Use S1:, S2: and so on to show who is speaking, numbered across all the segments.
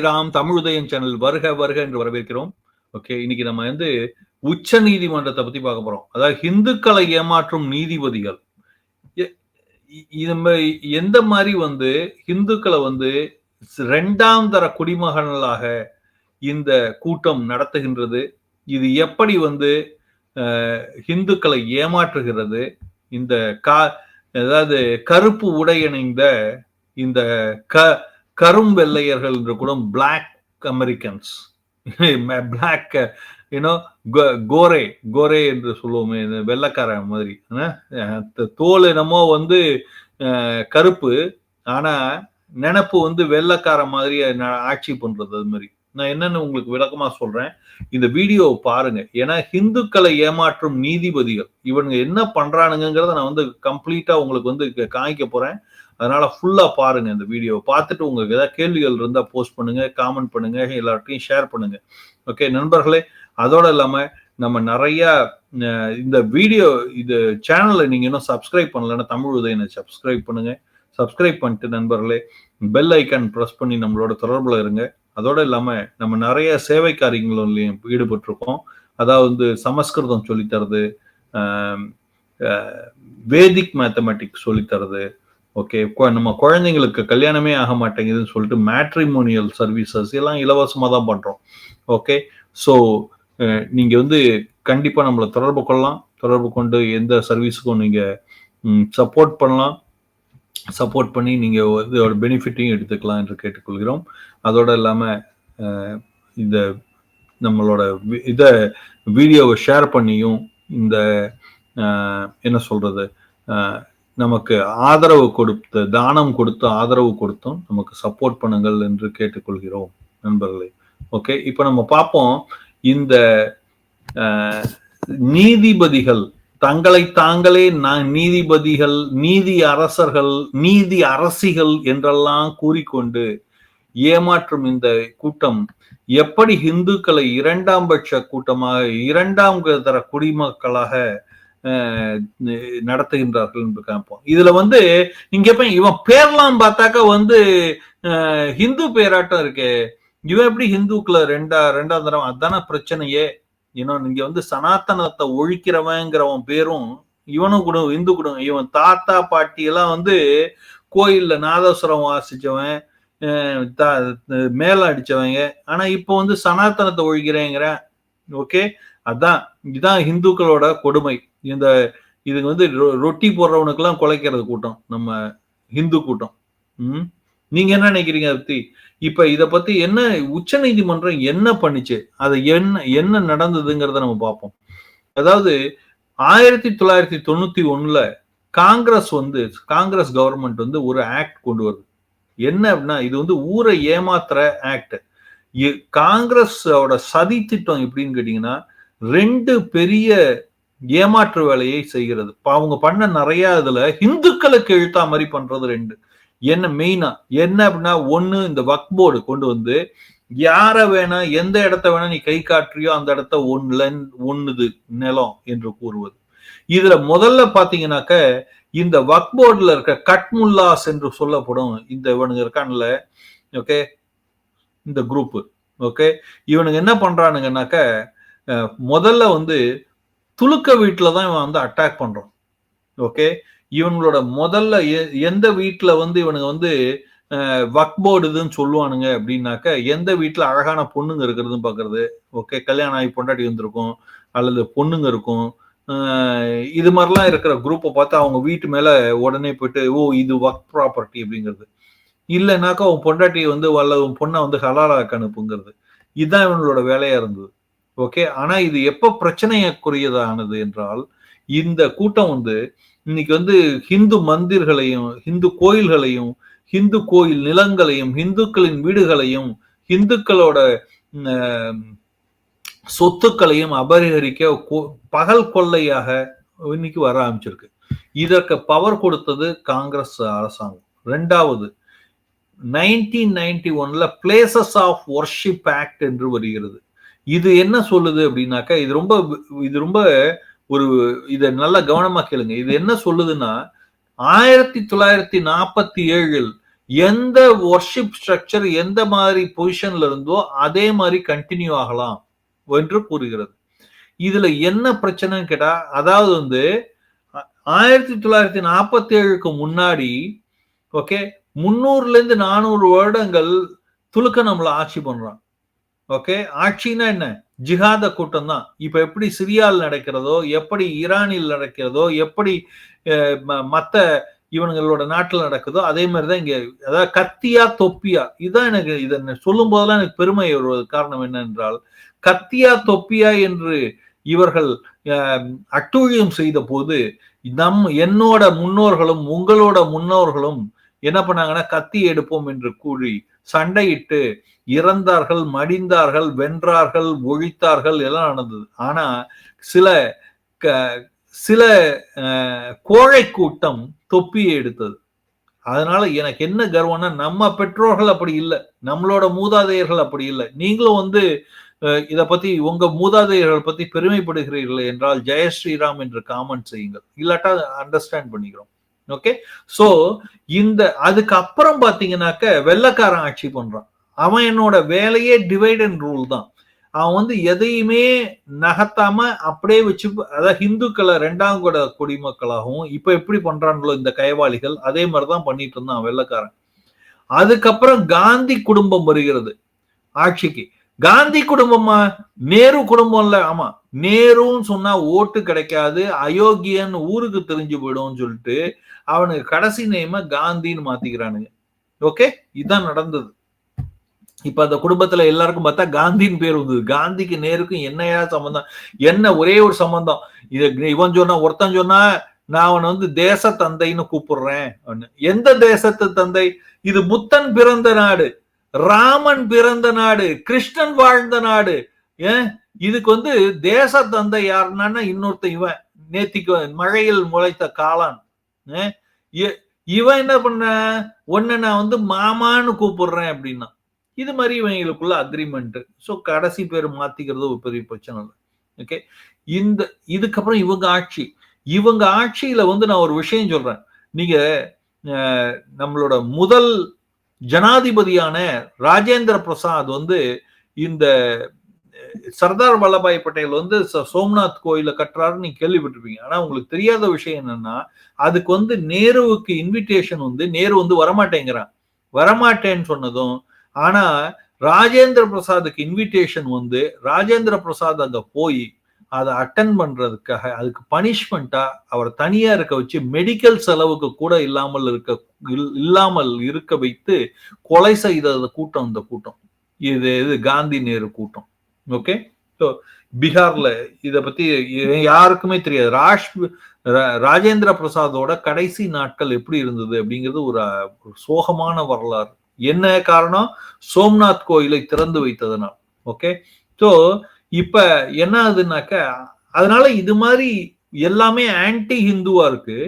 S1: ராம் தமிழ் உதயம் சேனல் வருக வருக என்று வரவேற்கிறோம். ஓகே இன்னைக்கு நம்ம வந்து உச்ச நீதிமன்றத்தை பத்தி பார்க்க போறோம். அதாவது இந்துக்களை ஏமாற்றும் நீதிபதிகள். எந்த மாதிரி வந்து இந்துக்களை வந்து ரெண்டாம் தர குடிமகன்களாக இந்த கூட்டம் நடத்துகின்றது? இது எப்படி வந்து அஹ், இந்துக்களை ஏமாற்றுகிறது? இந்த கா அதாவது கருப்பு உடையணிந்த இந்த க கரும் வெள்ளையர்கள் என்று கூட black Americans black you know கோரே கோரே என்று சொல்லுவோமே இந்த வெள்ளைக்காரன் மாதிரி. தோல் என்னமோ வந்து கருப்பு ஆனா நினப்பு வந்து வெள்ளக்கார மாதிரி ந- ஆட்சி பண்றது அது மாதிரி. நான் என்னன்னு உங்களுக்கு விளக்கமா சொல்றேன். இந்த வீடியோ பாருங்க. ஏன்னா ஹிந்துக்களை ஏமாற்றும் நீதிபதிகள். இவனுங்க என்ன பண்றானுங்கிறத நான் வந்து கம்ப்ளீட்டா உங்களுக்கு வந்து காய்க்க போறேன். அதனால ஃபுல்லா பாருங்க இந்த வீடியோ பார்த்துட்டு உங்களுக்கு ஏதாவது கேள்விகள் இருந்தால் போஸ்ட் பண்ணுங்க காமெண்ட் பண்ணுங்க எல்லார்ட்டையும் ஷேர் பண்ணுங்க. ஓகே நண்பர்களே அதோட இல்லாம நம்ம நிறைய இந்த வீடியோ இது சேனலை நீங்க இன்னும் சப்ஸ்கிரைப் பண்ணலன்னா தமிழ் உதயனை சப்ஸ்கிரைப் பண்ணுங்க. சப்ஸ்கிரைப் பண்ணிட்டு நண்பர்களே பெல் ஐக்கான் ப்ரெஸ் பண்ணி நம்மளோட தொடர்புல இருங்க. அதோட இல்லாம நம்ம நிறைய சேவை காரியங்களிலும் ஈடுபட்டிருக்கோம். அதாவது சமஸ்கிருதம் சொல்லித்தரது வேதிக் மேத்தமெட்டிக்ஸ் சொல்லித்தரது ஓகே நம்ம குழந்தைங்களுக்கு கல்யாணமே ஆக மாட்டேங்குதுன்னு சொல்லிட்டு மேட்ரிமோனியல் சர்வீசஸ் எல்லாம் இலவசமாக தான் பண்ணுறோம் ஓகே ஸோ நீங்கள் வந்து கண்டிப்பாக நம்மளை தொடர்பு கொள்ளலாம். தொடர்பு கொண்டு எந்த சர்வீஸுக்கும் நீங்கள் சப்போர்ட் பண்ணலாம். சப்போர்ட் பண்ணி நீங்கள் வந்து ஒரு பெனிஃபிட்டையும் எடுத்துக்கலாம் என்று கேட்டுக்கொள்கிறோம். அதோடு இல்லாமல் இந்த நம்மளோட இதை வீடியோவை ஷேர் பண்ணியும் இந்த என்ன சொல்கிறது நமக்கு ஆதரவு கொடுத்து தானம் கொடுத்து ஆதரவு கொடுத்தும். நமக்கு சப்போர்ட் பண்ணுங்கள் என்று கேட்டுக்கொள்கிறோம் நண்பர்களே. ஓகே இப்போ நம்ம பார்ப்போம். இந்த நீதிபதிகள் தங்களை தாங்களே நான் நீதிபதிகள் நீதி அரசர்கள் நீதி அரசிகள் என்றெல்லாம் கூறிக்கொண்டு ஏமாற்றும் இந்த கூட்டம் எப்படி இந்துக்களை இரண்டாம் பட்ச கூட்டமாக இரண்டாம் தர குடிமக்களாக நடத்துகின்றார்கள் என்று காண்போம். இதுல வந்து நீங்க எப்ப இவன் பேர்லாம் பார்த்தாக்கா வந்து ஹிந்து பேராட்டம் இருக்கே. இவன் எப்படி ஹிந்துக்குள்ள ரெண்டா ரெண்டாம் தரம் அதான பிரச்சனையே. இன்னும் நீங்க வந்து சனாதனத்தை ஒழிக்கிறவங்கிறவன் பேரும் இவனும் கூட இந்து கூட இவன் தாத்தா பாட்டி எல்லாம் வந்து கோயில்ல நாதஸ்வரம் வாசிச்சவன் மேல அடிச்சவங்க. ஆனா இப்போ வந்து சனாதனத்தை ஒழிக்கிறேங்கிற ஓகே? அதான் இதுதான் இந்துக்களோட கொடுமை. இந்த இதுக்கு வந்து ரொ- ரொட்டி போடுறவனுக்கெல்லாம் குலைக்கிறது கூட்டம் நம்ம ஹிந்து கூட்டம். ம்? நீங்க என்ன நினைக்கிறீங்க அதை பத்தி இப்ப இத பத்தி என்ன உச்ச நீதிமன்றம் என்ன பண்ணுச்சு? அது என்ன என்ன நடந்ததுங்கிறத நம்ம பார்ப்போம். அதாவது ஆயிரத்தி தொள்ளாயிரத்தி தொண்ணூத்தி ஒண்ணுல காங்கிரஸ் வந்து காங்கிரஸ் கவர்மெண்ட் வந்து ஒரு ஆக்ட் கொண்டு வருது. என்ன அப்படின்னா இது வந்து ஊரை ஏமாத்துற ஆக்ட். காங்கிரஸோட சதி திட்டம் எப்படின்னு கேட்டீங்கன்னா ரெண்டு பெரிய ஏமாற்று வேலையை செய்கிறது. அவங்க பண்ண நிறைய இதுல இந்துக்களுக்கு எழுத்தா மாதிரி பண்றது ரெண்டு. என்ன மெயினா என்ன அப்படின்னா ஒண்ணு இந்த வக் போர்டு கொண்டு வந்து யார வேணா எந்த இடத்த வேணா நீ கை காட்டுறியோ அந்த இடத்த ஒண்ணுல ஒண்ணுது நிலம் என்று கூறுவது. இதுல முதல்ல பாத்தீங்கன்னாக்க இந்த வக் போர்டுல இருக்க கட்முல்லாஸ் என்று சொல்லப்படும் இந்த இவனுங்க இருக்கான்ல ஓகே இந்த குரூப் ஓகே இவனுங்க என்ன பண்றானுங்கன்னாக்க முதல்ல வந்து துலுக்க வீட்டில் தான் இவன் வந்து அட்டாக் பண்ணுறான் ஓகே இவங்களோட முதல்ல எ- எந்த வீட்டில் வந்து இவனுங்க வந்து வக்போர்டு இதுன்னு சொல்லுவானுங்க அப்படின்னாக்க எந்த வீட்டில் அழகான பொண்ணுங்க இருக்கிறதுன்னு பார்க்குறது ஓகே கல்யாணம் ஆகி பொண்டாட்டி வந்திருக்கும் அல்லது பொண்ணுங்க இருக்கும். இது மாதிரிலாம் இருக்கிற குரூப்பை பார்த்து அவங்க வீட்டு மேலே உடனே போயிட்டு ஓ இது ஒர்க் ப்ராப்பர்ட்டி அப்படிங்கிறது. இல்லைனாக்கா உன் பொண்டாட்டியை வந்து அல்லது உன் பொண்ணை வந்து ஹலாலாக்கு அனுப்புங்கிறது. இதுதான் இவங்களோட வேலையாக இருந்தது. ஓகே ஆனா இது எப்ப பிரச்சனைக்குரியதானது என்றால் இந்த கூட்டம் வந்து இன்னைக்கு வந்து ஹிந்து மந்திர்களையும் ஹிந்து கோயில்களையும் ஹிந்து கோயில் நிலங்களையும் ஹிந்துக்களின் வீடுகளையும் ஹிந்துக்களோட சொத்துக்களையும் அபரிகரிக்க பகல் கொள்ளையாக இன்னைக்கு வர ஆரம்பிச்சிருக்கு. இதற்கு பவர் கொடுத்தது காங்கிரஸ் அரசாங்கம். ரெண்டாவது நைன்டீன் நைன்டி ஒன்ல பிளேசஸ் ஆஃப் ஒர்ஷிப் ஆக்ட் என்று வருகிறது. இது என்ன சொல்லுது அப்படின்னாக்கா இது ரொம்ப இது ரொம்ப ஒரு இதை நல்லா கவனமா கேளுங்க. இது என்ன சொல்லுதுன்னா ஆயிரத்தி தொள்ளாயிரத்தி நாற்பத்தி ஏழில் எந்த ஒர்ஷிப் ஸ்ட்ரக்சர் எந்த மாதிரி பொசிஷன்ல இருந்தோ அதே மாதிரி கண்டினியூ ஆகலாம் என்று கூறுகிறது. இதுல என்ன பிரச்சனைன்னு கேட்டா அதாவது வந்து ஆயிரத்தி தொள்ளாயிரத்தி நாற்பத்தி ஏழுக்கு முன்னாடி ஓகே முன்னூறுல இருந்து நானூறு வருடங்கள் துலுக்க நம்மள ஆட்சி பண்றான். ஓகே ஆட்சினா என்ன? ஜிஹாத கூட்டம் தான் இப்ப எப்படி சிரியாவில் நடக்கிறதோ எப்படி ஈரானில் நடக்கிறதோ எப்படி மற்ற இவனுங்களோட நாட்டில் நடக்குதோ அதே மாதிரிதான் இங்க அதாவது கத்தியா தொப்பியா இதுதான் எனக்கு இதை சொல்லும் போதெல்லாம் எனக்கு பெருமை வருவது. காரணம் என்னென்றால் கத்தியா தொப்பியா என்று இவர்கள் அட்டூழியம் செய்த போது நம் என்னோட முன்னோர்களும் உங்களோட முன்னோர்களும் என்ன பண்ணாங்கன்னா கத்தி எடுப்போம் என்று கூறி சண்டையிட்டு இறந்தார்கள் மடிந்தார்கள் வென்றார்கள் ஒழித்தார்கள் எல்லாம் நடந்தது. ஆனா சில சில கோழை கூட்டம் தொப்பியை எடுத்தது. அதனால எனக்கு என்ன கர்வம்னா நம்ம பெற்றோர்கள் அப்படி இல்லை. நம்மளோட மூதாதையர்கள் அப்படி இல்லை. நீங்களும் வந்து இதை பத்தி உங்க மூதாதையர்கள் பத்தி பெருமைப்படுகிறீர்கள் என்றால் ஜெய ஸ்ரீராம் என்று காமெண்ட் செய்யுங்கள். இல்லாட்டா அண்டர்ஸ்டாண்ட் பண்ணிக்கிறோம். ஓகே சோ இந்த அதுக்கு அப்புறம் பாத்தீங்கன்னாக்க வெள்ளக்காரன் ஆட்சி பண்றான். அவன் என்னோட வேலையே டிவைட் அண்ட் ரூல் தான். அவன் வந்து எதையுமே நகர்த்தாம அப்படியே வச்சு அதாவது ஹிந்துக்களை ரெண்டாம் கூட குடிமக்களாகவும் இப்ப எப்படி பண்றாங்களோ இந்த கைவாளிகள் அதே மாதிரிதான் பண்ணிட்டு இருந்தான் வெள்ளக்காரன். அதுக்கப்புறம் காந்தி குடும்பம் வருகிறது ஆட்சிக்கு. காந்தி குடும்பமா? நேரு குடும்பம் இல்ல ஆமா. நேருன்னு சொன்னா ஓட்டு கிடைக்காது அயோக்கியன் ஊருக்கு தெரிஞ்சு போயிடும்னு சொல்லிட்டு அவனுக்கு கடைசி நேம காந்தின்னு மாத்திக்கிறானுங்க. ஓகே இதுதான் நடந்தது. இப்ப அந்த குடும்பத்துல எல்லாருக்கும் பார்த்தா காந்தின்னு பேர் வந்தது. காந்திக்கு நேருக்கும் என்னையா சம்பந்தம்? என்ன ஒரே ஒரு சம்பந்தம். இது இவன் சொன்னா ஒருத்தன் சொன்னா நான் அவனை வந்து தேச தந்தைன்னு கூப்பிடுறேன். எந்த தேசத்து தந்தை? இது புத்தன் பிறந்த நாடு. ராமன் பிறந்த நாடு. கிருஷ்ணன் வாழ்ந்த நாடு. ஏன் இதுக்கு வந்து தேச தந்தை யாருன்னா இன்னொருத்த இவன். நேத்திக்கு மழையில் முளைத்த காளான். இவன் என்ன பண்ண? ஒன்ன நான் வந்து மாமான்னு கூப்பிடுறேன் அப்படின்னா. இது மாதிரி இவங்களுக்குள்ள அக்ரிமெண்ட் ஸோ கடைசி பேர் மாத்திக்கிறது ஒரு பெரிய பிரச்சனை இல்லை. ஓகே இந்த இதுக்கப்புறம் இவங்க ஆட்சி. இவங்க ஆட்சியில வந்து நான் ஒரு விஷயம் சொல்றேன். நீங்க நம்மளோட முதல் ஜனாதிபதியான ராஜேந்திர பிரசாத் வந்து இந்த சர்தார் வல்லபாய் பட்டேல் வந்து சோம்நாத் கோயில கட்டுறாருன்னு நீங்க கேள்விப்பட்டிருப்பீங்க. ஆனா உங்களுக்கு தெரியாத விஷயம் என்னன்னா அதுக்கு வந்து நேருவுக்கு இன்விடேஷன் வந்து நேரு வந்து வரமாட்டேங்கிறான். வரமாட்டேன்னு சொன்னதும் ஆனா ராஜேந்திர பிரசாத்துக்கு இன்விடேஷன் வந்து ராஜேந்திர பிரசாத் அங்க போய் அதை அட்டன் பண்றதுக்காக அதுக்கு பனிஷ்மெண்டா அவர் தனியா இருக்க வச்சு மெடிக்கல் செலவுக்கு கூட இல்லாமல் இருக்க இல்லாமல் இருக்க வைத்து கொலை செய்த கூட்டம் இந்த கூட்டம். இது இது காந்தி நேரு கூட்டம். ஓகே ஸோ பீகார்ல இத பத்தி யாருக்குமே தெரியாது. ராஷ் ராஜேந்திர பிரசாதோட கடைசி நாட்கள் எப்படி இருந்தது அப்படிங்கிறது ஒரு சோகமான வரலாறு. என்ன காரணம்? சோம்நாத் கோயிலை திறந்து வைத்ததுனால். ஓகே ஸோ இப்ப என்ன ஆகுதுனாக்க அதனால இது மாதிரி எல்லாமே ஆன்டி ஹிந்துவா இருக்கு.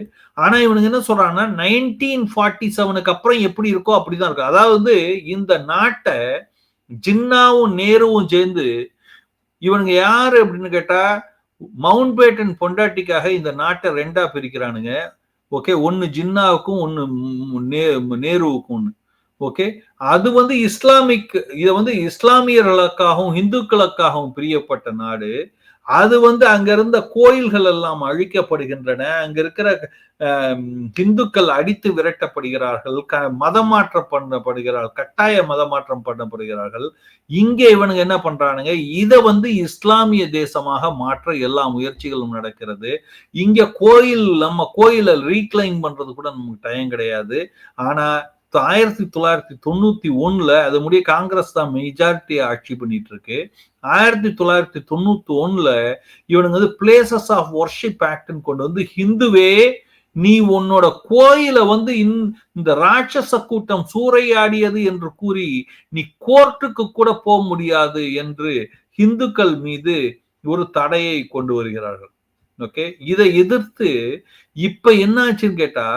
S1: ஆனா இவனுங்க என்ன சொல்றாங்கன்னா நைன்டீன் ஃபார்ட்டி செவனுக்கு அப்புறம் எப்படி இருக்கோ அப்படிதான் இருக்கு. அதாவது இந்த நாட்டை ஜின்னாவும் நேருவும் சேர்ந்து இவனுங்க யாரு அப்படின்னு கேட்டா மவுண்ட் பேட்டன் பொண்டாட்டிக்காக இந்த நாட்டை ரெண்டா பிரிக்கிறானுங்க. ஓகே ஒன்னு ஜின்னாவுக்கும் ஒன்னு நேருவுக்கும் ஒன்னு ஓகே அது வந்து இஸ்லாமிக் இதை வந்து இஸ்லாமியர்களுக்காகவும் இந்துக்களுக்காகவும் பிரியப்பட்ட நாடு. அது வந்து அங்க இருந்த கோயில்கள் எல்லாம் அழிக்கப்படுகின்றன. அங்க இருக்கிற இந்துக்கள் அடித்து விரட்டப்படுகிறார்கள் க மதமாற்றம் பண்ணப்படுகிறார்கள் கட்டாய மதமாற்றம் பண்ணப்படுகிறார்கள். இங்கே இவனுங்க என்ன பண்றானுங்க? இதை வந்து இஸ்லாமிய தேசமாக மாற்ற எல்லா முயற்சிகளும் நடக்கிறது. இங்க கோயில் நம்ம கோயிலை ரீக்ளைம் பண்றது கூட நமக்கு டைம் கிடையாது. ஆனா ஆயிரத்தி தொள்ளாயிரத்தி தொண்ணூத்தி ஒண்ணுல அது முடிய காங்கிரஸ் தான் மெஜாரிட்டி ஆட்சி பண்ணிட்டு இருக்கு. ஆயிரத்தி தொள்ளாயிரத்தி தொண்ணூத்தி ஒண்ணுல இவனுங்க வந்து பிளேசஸ் ஆஃப் ஒர்ஷிப் ஆக்ட்னு கொண்டு வந்து ஹிந்துவே நீ உன்னோட கோயில வந்து இந்த ராட்சச கூட்டம் சூறையாடியது என்று கூறி நீ கோர்ட்டுக்கு கூட போக முடியாது என்று இந்துக்கள் மீது ஒரு தடையை கொண்டு வருகிறார்கள். ஓகே இதை எதிர்த்து இப்ப என்ன ஆச்சுன்னு கேட்டா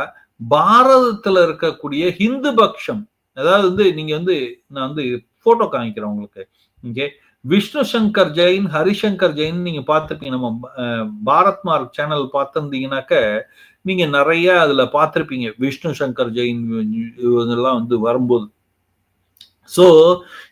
S1: பாரதத்துல இருக்கக்கூடிய ஹிந்து பக்ஷம் அதாவது வந்து நீங்க வந்து நான் வந்து போட்டோ காமிக்கிறேன் உங்களுக்கு. இங்கே விஷ்ணு சங்கர் ஜெயின் ஹரிசங்கர் ஜெயின் நீங்க பார்த்துருப்பீங்க. நம்ம பாரத் மார்க் சேனல் பார்த்துருந்தீங்கன்னாக்க நீங்க நிறைய அதுல பார்த்துருப்பீங்க. விஷ்ணு சங்கர் ஜெயின் இவங்கெல்லாம் வந்து வரும்போது. ஸோ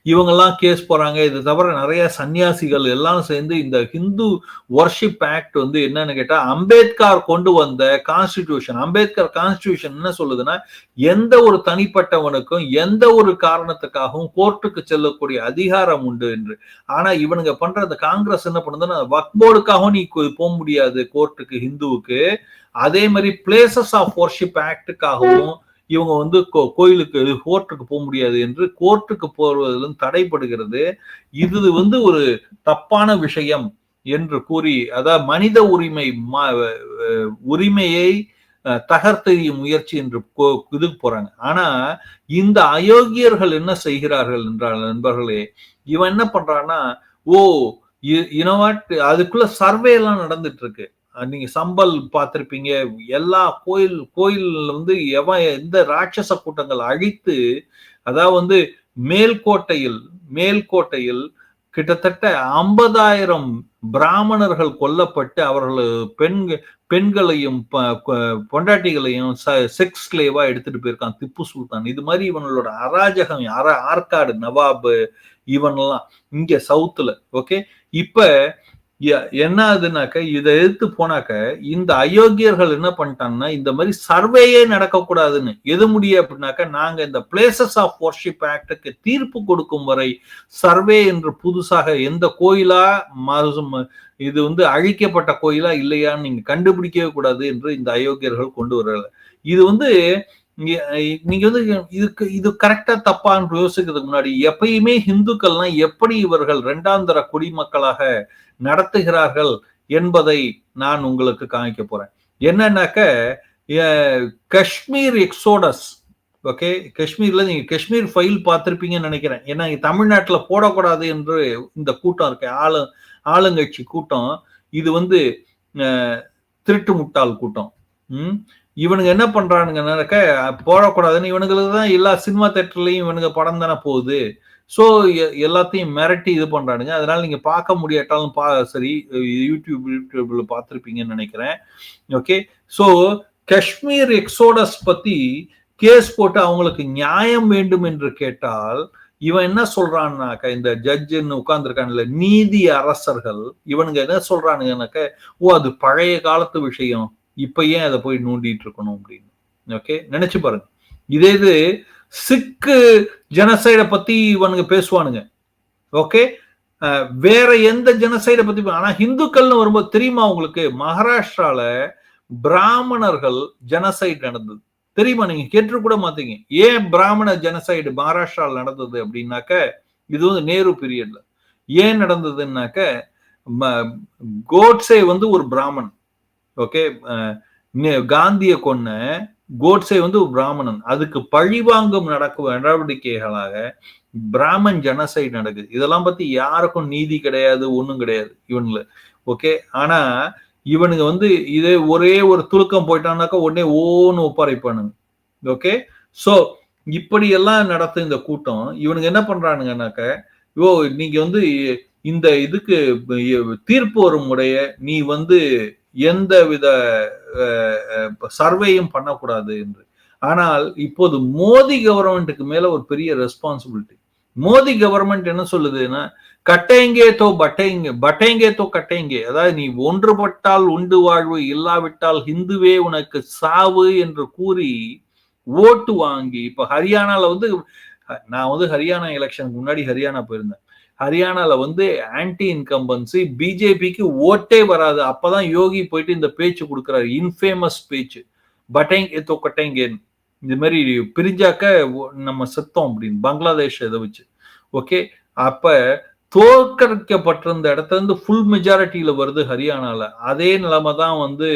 S1: இவங்கெல்லாம் கேஸ் போகிறாங்க இது தவிர நிறைய சன்னியாசிகள் எல்லாம் சேர்ந்து இந்த ஹிந்து ஒர்ஷிப் ஆக்ட் வந்து என்னன்னு கேட்டால் அம்பேத்கர் கொண்டு வந்த கான்ஸ்டிடியூஷன் அம்பேத்கர் கான்ஸ்டிடியூஷன் என்ன சொல்லுதுன்னா எந்த ஒரு தனிப்பட்டவனுக்கும் எந்த ஒரு காரணத்துக்காகவும் கோர்ட்டுக்கு செல்லக்கூடிய அதிகாரம் உண்டு என்று. ஆனால் இவனுங்க பண்ணுற அந்த காங்கிரஸ் என்ன பண்ணுதுன்னா வக்போர்டுக்காகவும் நீ போக முடியாது கோர்ட்டுக்கு ஹிந்துவுக்கு அதே மாதிரி பிளேசஸ் ஆஃப் ஒர்ஷிப் ஆக்டுக்காகவும் இவங்க வந்து கோ கோயிலுக்கு கோர்ட்டுக்கு போக முடியாது என்று கோர்ட்டுக்கு போவதிலும் தடைப்படுகிறது இது வந்து ஒரு தப்பான விஷயம் என்று கூறி அதாவது மனித உரிமை உரிமையை தகர்த்தெறியும் முயற்சி என்று இதுக்கு போறாங்க. ஆனா இந்த அயோக்கியர்கள் என்ன செய்கிறார்கள் என்றால் நண்பர்களே இவன் என்ன பண்றான்னா ஓ இனவாட் அதுக்குள்ள சர்வே எல்லாம் நடந்துட்டு இருக்கு. நீங்க சம்பல் பார்த்துருப்பீங்க. எல்லா கோயில் கோயில் வந்து எவன் எந்த ராட்சச கூட்டங்கள் அழித்து அதாவது வந்து மேல்கோட்டையில் மேல்கோட்டையில் கிட்டத்தட்ட ஐம்பதாயிரம் பிராமணர்கள் கொல்லப்பட்டு அவர்கள் பெண் பெண்களையும் பொண்டாட்டிகளையும் செக்ஸ் ஸ்லேவா எடுத்துட்டு போயிருக்கான் திப்பு சுல்தான். இது மாதிரி இவனோட அராஜகம் ஆற்காடு நவாபு இவனெல்லாம் இங்க சவுத்துல ஓகே இப்ப என்ன ஆகுதுனாக்க இதை எதிர்த்து போனாக்க இந்த அயோக்கியர்கள் என்ன பண்ணிட்டாங்கன்னா இந்த மாதிரி சர்வேயே நடக்கக்கூடாதுன்னு. எது முடியும் அப்படின்னாக்க நாங்க இந்த பிளேசஸ் ஆஃப் ஒர்ஷிப் ஆக்டுக்கு தீர்ப்பு கொடுக்கும் வரை சர்வே என்று புதுசாக எந்த கோயிலா இது வந்து அழிக்கப்பட்ட கோயிலா இல்லையான்னு நீங்க கண்டுபிடிக்கவே கூடாது என்று இந்த அயோக்கியர்கள் கொண்டு வரல. இது வந்து நீங்க வந்து இதுக்கு இது கரெக்டா தப்பான்னு யோசிக்கிறதுக்கு முன்னாடி எப்பயுமே ஹிந்துக்கள்லாம் எப்படி இவர்கள் இரண்டாந்தர குடிமக்களாக நடத்துகிறார்கள் என்பதை நான் உங்களுக்கு காமிக்க போறேன். என்னன்னாக்க காஷ்மீர் எக்ஸோடஸ் ஓகே காஷ்மீர்ல நீங்க காஷ்மீர் ஃபைல் பார்த்துருப்பீங்கன்னு நினைக்கிறேன். ஏன்னா தமிழ்நாட்டில் போடக்கூடாது என்று இந்த கூட்டம் இருக்கு. ஆளு ஆளுங்கட்சி கூட்டம். இது வந்து திருட்டு முட்டாள் கூட்டம். இவனுங்க என்ன பண்றானுங்கனாக்க போடக்கூடாதுன்னு இவனுங்களுக்கு தான் எல்லா சினிமா தேட்டர்லயும் இவனுங்க படம் தானே போகுது. ஸோ எல்லாத்தையும் மிரட்டி இது பண்றானுங்க. அதனால நீங்க பார்க்க முடியாட்டாலும் பா சரி யூடியூப் யூடியூப்ல பார்த்துருப்பீங்கன்னு நினைக்கிறேன். ஓகே ஸோ காஷ்மீர் எக்ஸோடஸ் பத்தி கேஸ் போட்டு அவங்களுக்கு நியாயம் வேண்டும் என்று கேட்டால் இவன் என்ன சொல்றான்னாக்க இந்த ஜட்ஜுன்னு உட்கார்ந்துருக்கான்ல நீதி அரசர்கள் இவனுங்க என்ன சொல்றானுங்கனாக்க ஓ அது பழைய காலத்து விஷயம். இப்போ ஏன் அதை போய் நோண்டிட்டு இருக்கணும் அப்படின்னு? ஓகே நினைச்சு பாருங்க. இதே இது சிக்கு ஜனசைடை பத்தி இவனுங்க பேசுவானுங்க. ஓகே வேற எந்த ஜனசைடை பத்தி ஆனா ஹிந்துக்கள்னு வரும்போது தெரியுமா உங்களுக்கு? மகாராஷ்டிரால பிராமணர்கள் ஜனசைட் நடந்தது. தெரியுமா? நீங்க கேட்டு கூட மாத்தீங்க ஏன் பிராமண ஜனசைடு மகாராஷ்டிரால நடந்தது அப்படின்னாக்க இது வந்து நேரு பீரியட்ல ஏன் நடந்ததுன்னாக்க கோட்ஸே வந்து ஒரு பிராமணன். ஓகே காந்திய கொன்ன கோட்ஸே வந்து பிராமணன். அதுக்கு பழிவாங்கும் நடக்கும் நடவடிக்கைகளாக பிராமன் ஜனசைட் நடக்குது. இதெல்லாம் பத்தி யாருக்கும் நீதி கிடையாது ஒண்ணும் கிடையாது இவனுல. ஓகே ஆனா இவனுங்க வந்து இதே ஒரே ஒரு துலுக்கம் போயிட்டான்னாக்கா உடனே ஓன்னு ஒப்பரைப்பானுங்க ஓகே சோ இப்படி எல்லாம் நடத்து இந்த கூட்டம் இவனுங்க என்ன பண்றானுங்கனாக்க ஓ நீங்க வந்து இந்த இதுக்கு தீர்ப்பு வரும் உடைய நீ வந்து எந்த வித சர்வேயும் பண்ணக்கூடாது என்று. ஆனால் இப்போது மோடி கவர்மெண்ட்டுக்கு மேல ஒரு பெரிய ரெஸ்பான்சிபிலிட்டி. மோடி கவர்மெண்ட் என்ன சொல்லுதுன்னா கட்டைங்கே தோ பட்டைங்க பட்டைங்கே தோ கட்டைங்கே. அதாவது நீ ஒன்றுபட்டால் உண்டு வாழ்வு இல்லாவிட்டால் ஹிந்துவே உனக்கு சாவு என்று கூறி ஓட்டு வாங்கி இப்ப ஹரியானால வந்து நான் வந்து ஹரியானா எலெக்ஷனுக்கு முன்னாடி ஹரியானா போயிருந்தேன். ஹரியானால வந்து ஆன்டி இன்கம்பன்சி பிஜேபிக்கு ஓட்டே வராது. அப்பதான் யோகி போயிட்டு இந்த பேச்சு கொடுக்குறாரு. இன்ஃபேமஸ் பேச்சு பட்டைங்க தொக்கட்டைங்கன்னு இந்த மாதிரி பிரிஞ்சாக்க நம்ம செத்தோம் அப்படின்னு. பங்களாதேஷ் இதை வச்சு. ஓகே? அப்ப தோற்கடிக்கப்பட்டிருந்த இடத்துல இருந்து ஃபுல் மெஜாரிட்டியில வருது ஹரியானால. அதே நிலைமை தான் வந்து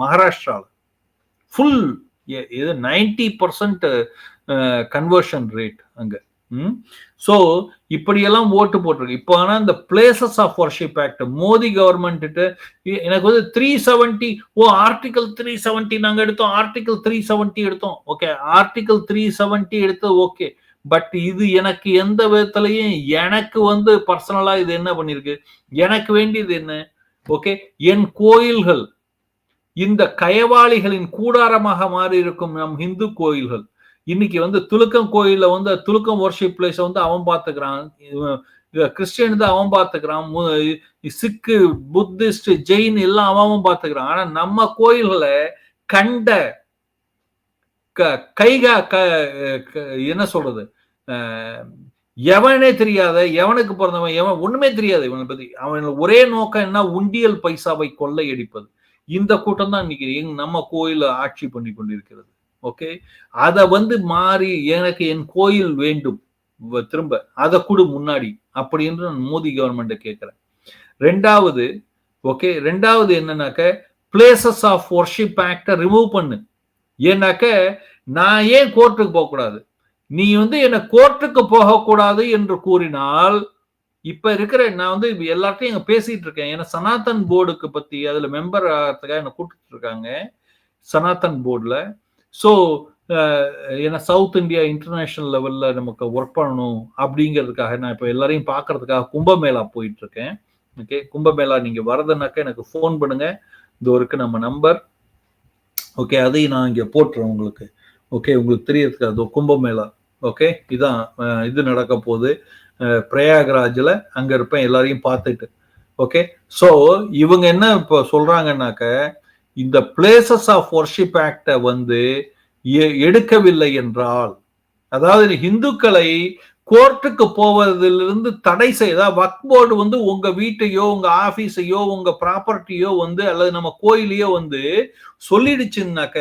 S1: மகாராஷ்டிராவில் ஃபுல் இது நைன்டி பர்சன்ட் கன்வர்ஷன் ரேட் அங்கே. ஸோ இப்படியெல்லாம் ஓட்டு போட்டிருக்கு. இப்போ ஆனால் இந்த places of worship act Modi government எனக்கு வந்து three seventy oh article three seventy நாங்கள் எடுத்தோம். ஆர்டிகல் த்ரீ செவன்டி எடுத்தோம். ஓகே ஆர்டிகல் த்ரீ செவன்டி எடுத்து ஓகே பட் இது எனக்கு எந்த விதத்துலையும் எனக்கு வந்து பர்சனலாக இது என்ன பண்ணிருக்கு? எனக்கு வேண்டியது என்ன? ஓகே என் கோயில்கள் இந்த கயவாளிகளின் கூடாரமாக மாறி இருக்கும் நம் இந்து கோயில்கள். இன்னைக்கு வந்து துலுக்கம் கோயில்ல வந்து துலுக்கம் ஒர்ஷிப் பிளேஸ வந்து அவன் பார்த்துக்கிறான் கிறிஸ்டியன் தான் அவன் பார்த்துக்கிறான் சிக்கு புத்திஸ்ட் ஜெயின் எல்லாம் அவன் பார்த்துக்கிறான் ஆனா நம்ம கோயில்களை கண்ட கைகா என்ன சொல்றது? எவனே தெரியாத எவனுக்கு பிறந்தவன் எவன் ஒண்ணுமே தெரியாது இவனை பத்தி. அவன் ஒரே நோக்கம் என்ன? உண்டியல் பைசாவை கொள்ளையடிப்பது. இந்த கூட்டம் தான் இன்னைக்கு நம்ம கோயில ஆட்சி பண்ணி கொண்டிருக்கிறது. ஓகே? அதை வந்து மாறி எனக்கு என் கோயில் வேண்டும். திரும்ப. அதை கொடு முன்னாடி. அப்படின்னு நான் மோடி கவர்மெண்ட்டை கேட்குறேன். ரெண்டாவது ஓகே? ரெண்டாவது என்னன்னாக்க பிளேசஸ் ஆஃப் ஒர்ஷிப் ஆக்டை ரிமூவ் பண்ணு. ஏன்னாக்க நான் ஏன் கோர்ட்டுக்கு போகக்கூடாது? நீ வந்து என்னை கோர்ட்டுக்கு போகக்கூடாது என்று கூறினால் இப்ப இருக்கிற நான் வந்து எல்லாத்தையும் இங்க பேசிட்டு இருக்கேன். ஏன்னா சனாதன் போர்டுக்கு பத்தி அதுல மெம்பர் ஆகிறதுக்காக என்னை கூப்பிட்டு இருக்காங்க. சனாதன் போர்டுல ஸோ uh, ஏன்னா சவுத் இந்தியா இன்டர்நேஷனல் லெவலில் நமக்கு ஒர்க் பண்ணணும் அப்படிங்கிறதுக்காக நான் இப்போ எல்லாரையும் பார்க்கறதுக்காக கும்பமேளா போயிட்டு இருக்கேன் ஓகே கும்பமேளா நீங்கள் வரதுனாக்க எனக்கு ஃபோன் பண்ணுங்க. இது இருக்கு நம்ம நம்பர் ஓகே அதையும் நான் இங்கே போட்டுறேன் உங்களுக்கு. ஓகே உங்களுக்கு தெரியறதுக்கு அதோ கும்பமேளா. ஓகே இதான் இது நடக்க போகுது. பிரயாகராஜில் அங்கே இருப்பேன் எல்லாரையும் பார்த்துட்டு. ஓகே ஸோ இவங்க என்ன இப்போ சொல்கிறாங்கன்னாக்க இந்த பிளேசஸ் ஆஃப் ஒர்ஷிப் ஆக்டை வந்து எடுக்கவில்லை என்றால் அதாவது இந்துக்களை கோர்ட்டுக்கு போவதிலிருந்து தடை செய்தா வக் போர்டு வந்து உங்க வீட்டையோ உங்க ஆபீஸையோ உங்க ப்ராப்பர்ட்டியோ வந்து அல்லது நம்ம கோயிலையோ வந்து சொல்லிடுச்சுன்னாக்க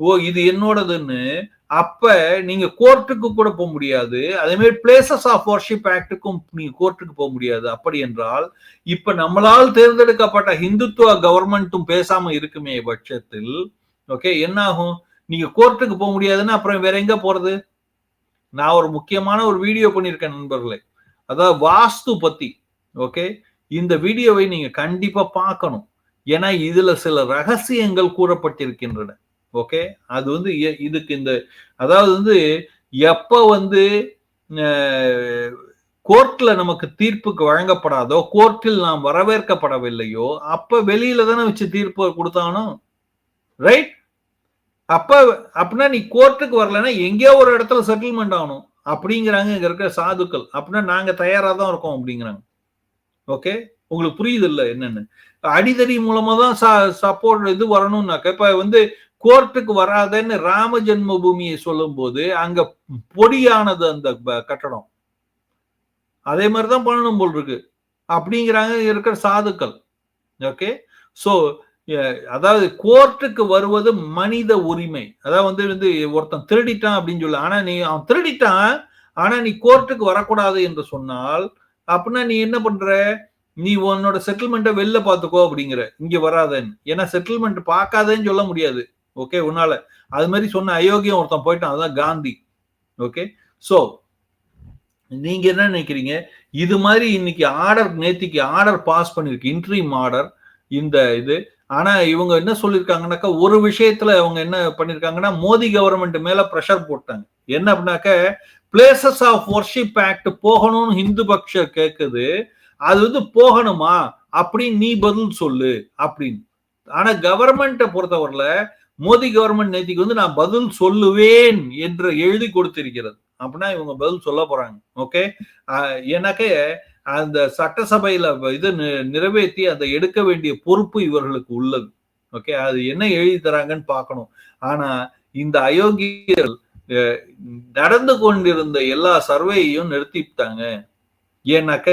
S1: ஓ இது என்னோடதுன்னு அப்ப நீங்க கோர்ட்டுக்கு கூட போக முடியாது. அதே மாதிரி பிளேசஸ் ஆஃப் ஒர்ஷிப் ஆக்டுக்கும் நீங்க கோர்ட்டுக்கு போக முடியாது. அப்படி என்றால் இப்ப நம்மளால் தேர்ந்தெடுக்கப்பட்ட ஹிந்துத்துவ கவர்மெண்ட்டும் பேசாம இருக்குமே பட்சத்தில் ஓகே என்ன ஆகும் நீங்க கோர்ட்டுக்கு போக முடியாதுன்னா அப்புறம் வேற எங்க போறது? நான் ஒரு முக்கியமான ஒரு வீடியோ பண்ணியிருக்கேன் நண்பர்களே. அதாவது வாஸ்து பத்தி ஓகே இந்த வீடியோவை நீங்க கண்டிப்பா பார்க்கணும். ஏன்னா இதுல சில ரகசியங்கள் கூறப்பட்டிருக்கின்றன. ஓகே? அது வந்து இதுக்கு இந்த அதாவது வந்து எப்ப வந்து கோர்ட்ல நமக்கு தீர்ப்புக்கு வழங்கப்படாதோ கோர்ட்டில் நாம் வரவேற்கப்படவில்லையோ அப்ப வெளியில தானே வச்சு தீர்ப்பு கொடுத்தானோ? ரைட் அப்ப அப்படின்னா நீ கோர்ட்டுக்கு வரலன்னா எங்கேயோ ஒரு இடத்துல செட்டில்மெண்ட் ஆகணும். அப்படிங்கிறாங்க இங்க இருக்கிற சாதுக்கள். அப்படின்னா நாங்க தயாரா தான் இருக்கோம் அப்படிங்கிறாங்க. ஓகே? உங்களுக்கு புரியுது இல்ல என்னன்னு? அடிதடி மூலமா தான் சப்போர்ட் இது வரணும்னாக்க இப்ப வந்து கோர்ட்டுக்கு வராதன்னு ராம ஜென்ம பூமியை சொல்லும் போது அங்க பொடியானது அந்த கட்டடம். அதே மாதிரிதான் பண்ணணும் போல் இருக்கு. அப்படிங்கிறாங்க இருக்கிற சாதுக்கள். ஓகே? சோ அதாவது கோர்ட்டுக்கு வருவது மனித உரிமை. அதாவது வந்து வந்து ஒருத்தன் திருடிட்டான் அப்படின்னு சொல்ல. ஆனா நீ அவன் திருடிட்டான் ஆனா நீ கோர்ட்டுக்கு வரக்கூடாது என்று சொன்னால் அப்படின்னா நீ என்ன பண்ற? நீ உன்னோட செட்டில்மெண்ட்டை வெளில பார்த்துக்கோ அப்படிங்கிற. இங்க வராதன்னு. ஏன்னா செட்டில்மெண்ட் பார்க்காதேன்னு சொல்ல முடியாது. ஓகே உன்னால. அது மாதிரி சொன்ன அயோக்கியம் ஒருத்தன் போயிட்டான் அதுதான் காந்தி. ஓகே? ஸோ நீங்க என்ன நினைக்கிறீங்க? இது மாதிரி இன்னைக்கு ஆர்டர் நேத்திக்கு ஆர்டர் பாஸ் பண்ணிருக்கு இன்ட்ரீம் ஆர்டர் இந்த இது. ஆனா இவங்க என்ன சொல்லியிருக்காங்கனாக்கா ஒரு விஷயத்துல அவங்க என்ன பண்ணிருக்காங்கன்னா மோடி கவர்மெண்ட் மேல ப்ரெஷர் போட்டாங்க. என்ன அப்படின்னாக்க பிளேசஸ் ஆஃப் ஒர்ஷிப் ஆக்ட் போகணும்னு ஹிந்து பக்ஷ கேக்குது அது வந்து போகணுமா? அப்படின்னு நீ பதில் சொல்லு அப்படின்னு. ஆனா கவர்மெண்ட்டை பொறுத்தவரையில மோடி கவர்மெண்ட் நேத்திக்கு வந்து நான் பதில் சொல்லுவேன் என்று எழுதி கொடுத்திருக்கிறது. அப்படின்னா இவங்க பதில் சொல்ல போறாங்க. ஓகே எனக்கு அந்த சட்டசபையில இது நிறைவேற்றி அதை எடுக்க வேண்டிய பொறுப்பு இவர்களுக்கு உள்ளது. ஓகே அது என்ன எழுதி தராங்கன்னு பார்க்கணும். ஆனா இந்த அயோக்கியர்கள் நடந்து கொண்டிருந்த எல்லா சர்வேயையும் நிறுத்திவிட்டாங்க ஏன்னாக்க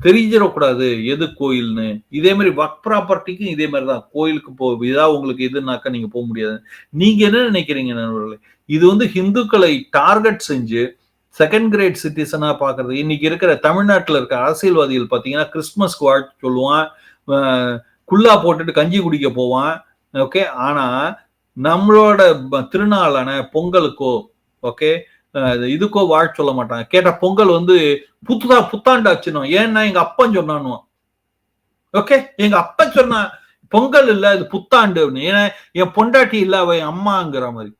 S1: தெரிஞ்சிடக்கூடாது எது கோயில்னு. இதே மாதிரி ஒர்க் ப்ராப்பர்ட்டிக்கும் இதே மாதிரி தான். கோயிலுக்கு போ இதா உங்களுக்கு இதுனாக்கா நீங்க போக முடியாது. நீங்க என்ன நினைக்கிறீங்க நண்பர்களே? இது வந்து ஹிந்துக்களை டார்கெட் செஞ்சு செகண்ட் கிரேட் சிட்டிசனா பாக்குறது இன்னைக்கு இருக்கிற தமிழ்நாட்டில் இருக்க அரசியல்வாதிகள் பார்த்தீங்கன்னா கிறிஸ்மஸ் வாழ்த்து சொல்லுவான் குல்லா போட்டுட்டு கஞ்சி குடிக்க போவான். ஓகே ஆனா நம்மளோட திருநாளான பொங்கலுக்கோ ஓகே இதுக்கோ வாழ் சொல்ல மாட்டாங்க. கேட்ட பொங்கல் வந்து புத்துதா புத்தாண்டு ஆச்சுனும் ஏன்னா எங்க அப்பன் சொன்னானுவான். ஓகே எங்க அப்பன் சொன்னா பொங்கல் இல்ல இது புத்தாண்டு அப்படின்னு. ஏன்னா என் பொண்டாட்டி இல்ல அவ என் அம்மாங்கிற மாதிரி.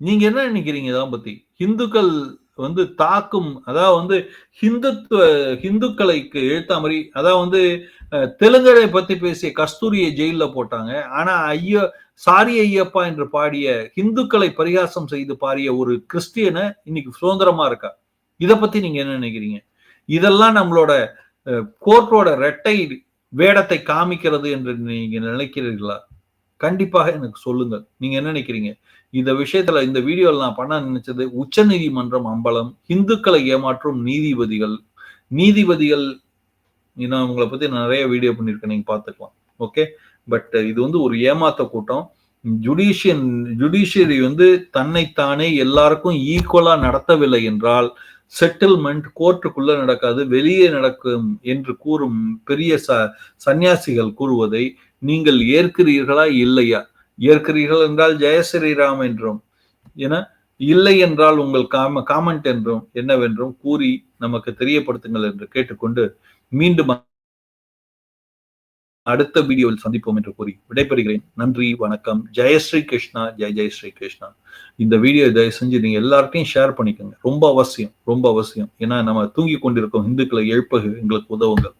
S1: நீங்க என்ன நினைக்கிறீங்க இதான் பத்தி? இந்துக்கள் வந்து தாக்கும் அதாவது வந்து ஹிந்துத்துவ ஹிந்துக்களைக்கு எழுத்த மாதிரி அதாவது வந்து தெலுங்கரை பத்தி பேசிய கஸ்தூரியை ஜெயில போட்டாங்க. ஆனா ஐயோ சாரி ஐயப்பா என்று பாடிய இந்துக்களை பரிகாசம் செய்து பாடிய ஒரு கிறிஸ்டியனை இன்னைக்கு சுதந்திரமா இருக்கா? இத பத்தி நீங்க என்ன நினைக்கிறீங்க? இதெல்லாம் நம்மளோட கோர்ட்டோட ரெட்டை வேடத்தை காமிக்கிறது என்று நீங்க நினைக்கிறீர்களா? கண்டிப்பாக எனக்கு சொல்லுங்கள். நீங்க என்ன நினைக்கிறீங்க? இந்த விஷயத்துல இந்த வீடியோவில் நான் பண்ண நினைச்சது உச்ச நீதிமன்றம் அம்பலம் இந்துக்களை ஏமாற்றும் நீதிபதிகள். நீதிபதிகள் இன்னும் உங்களை பத்தி நிறைய வீடியோ பண்ணிருக்கேன் நீங்க பாத்துக்கலாம் ஓகே? பட் இது வந்து ஒரு ஏமாத்த கூட்டம். ஜுடிஷியன் ஜுடிஷியரி வந்து தன்னைத்தானே எல்லாருக்கும் ஈக்குவலா நடத்தவில்லை என்றால் செட்டில்மெண்ட் கோர்ட்டுக்குள்ள நடக்காது வெளியே நடக்கும் என்று கூறும் பெரிய ச சன்னியாசிகள் கூறுவதை நீங்கள் ஏற்கிறீர்களா இல்லையா? ஏற்கிறீர்கள் என்றால் ஜெய ஸ்ரீராம் என்றும் என இல்லை என்றால் உங்கள் காம காமெண்ட் என்றும் என்னவென்றும் கூறி நமக்கு தெரியப்படுத்துங்கள் என்று கேட்டுக்கொண்டு மீண்டும் அடுத்த வீடியோவில் சந்திப்போம் என்று கூறி விடைபெறுகிறேன். நன்றி வணக்கம். ஜெய ஸ்ரீ கிருஷ்ணா ஜெய் ஜெய் ஸ்ரீ கிருஷ்ணா. இந்த வீடியோ தயவு செஞ்சு நீங்க எல்லார்ட்டையும் ஷேர் பண்ணிக்கோங்க. ரொம்ப அவசியம் ரொம்ப அவசியம். ஏன்னா நம்ம தூங்கி கொண்டிருக்கோம் இந்துக்களை எழுப்ப எங்களுக்கு உதவுங்கள்.